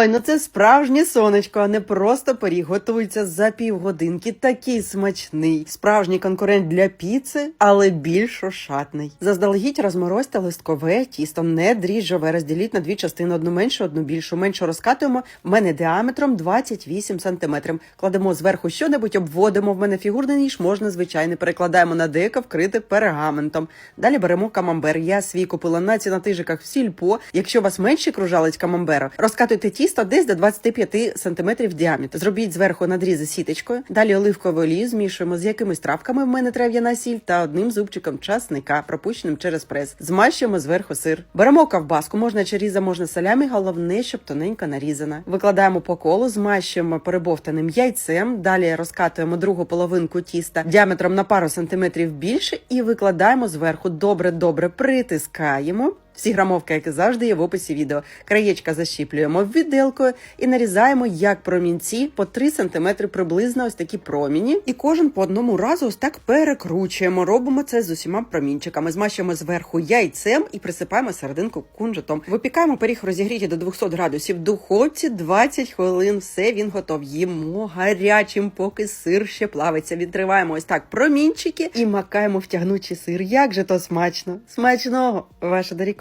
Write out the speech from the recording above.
Ой, ну це справжнє сонечко, а не просто пиріг. Готується за півгодинки. Такий смачний, справжній конкурент для піци, але більш ошатний. Заздалегідь розморозьте листкове тісто, не дріжджове. Розділіть на дві частини: одну меншу, одну більшу. Менше розкатуємо. В мене діаметром 28 см. Кладемо зверху щонебудь, обводимо. В мене фігурний ніж, можна звичайний. Перекладаємо на деко, вкрите пергаментом. Далі беремо камамбер. Я свій купила на цінотижиках в сільпо. Якщо у вас менший кружалець камамбера, розкатуйте тісто десь до 25 см в діаметр. Зробіть зверху надрізи сіточкою. Далі оливкову олію змішуємо з якимись травками. В мене трав'яна сіль та одним зубчиком часника, пропущеним через прес. Змащуємо зверху сир. Беремо ковбаску, можна черіза, можна салямі. Головне, щоб тоненько нарізана. Викладаємо по колу, змащуємо перебовтаним яйцем. Далі розкатуємо другу половинку тіста діаметром на пару сантиметрів більше і викладаємо зверху. Добре, добре притискаємо. Всі грамовки, як і завжди, є в описі відео. Краєчка защіплюємо віддилкою і нарізаємо як промінці по 3 см приблизно ось такі проміні. І кожен по одному разу ось так перекручуємо. Робимо це з усіма промінчиками. Змащуємо зверху яйцем і присипаємо серединку кунжутом. Випікаємо пиріг розігріті до 200 градусів в духовці 20 хвилин. Все він готов. Їмо гарячим, поки сир ще плавиться. Відриваємо ось так промінчики і макаємо в тягнучий сир. Як же то смачно! Смачного, ваша Даріко.